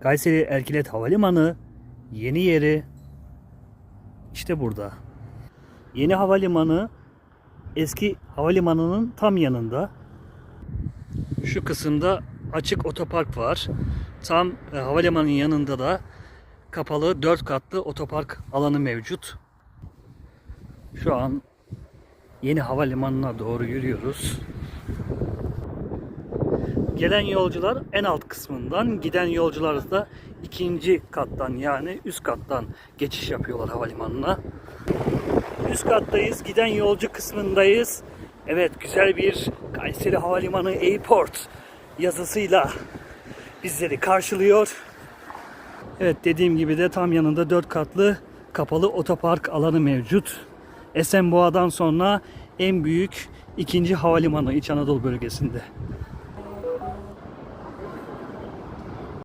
Kayseri Erkilet Havalimanı yeni yeri işte burada. Yeni havalimanı eski havalimanının tam yanında. Şu kısımda açık otopark var. Tam e, havalimanının yanında da kapalı 4 katlı otopark alanı mevcut. Şu an yeni havalimanına doğru yürüyoruz. Gelen yolcular en alt kısmından, giden yolcular da ikinci kattan yani üst kattan geçiş yapıyorlar havalimanına. Üst kattayız, giden yolcu kısmındayız. Evet, güzel bir Kayseri Havalimanı Airport yazısıyla bizleri karşılıyor. Evet, dediğim gibi de tam yanında dört katlı kapalı otopark alanı mevcut. Esenboğa'dan sonra en büyük ikinci havalimanı İç Anadolu bölgesinde.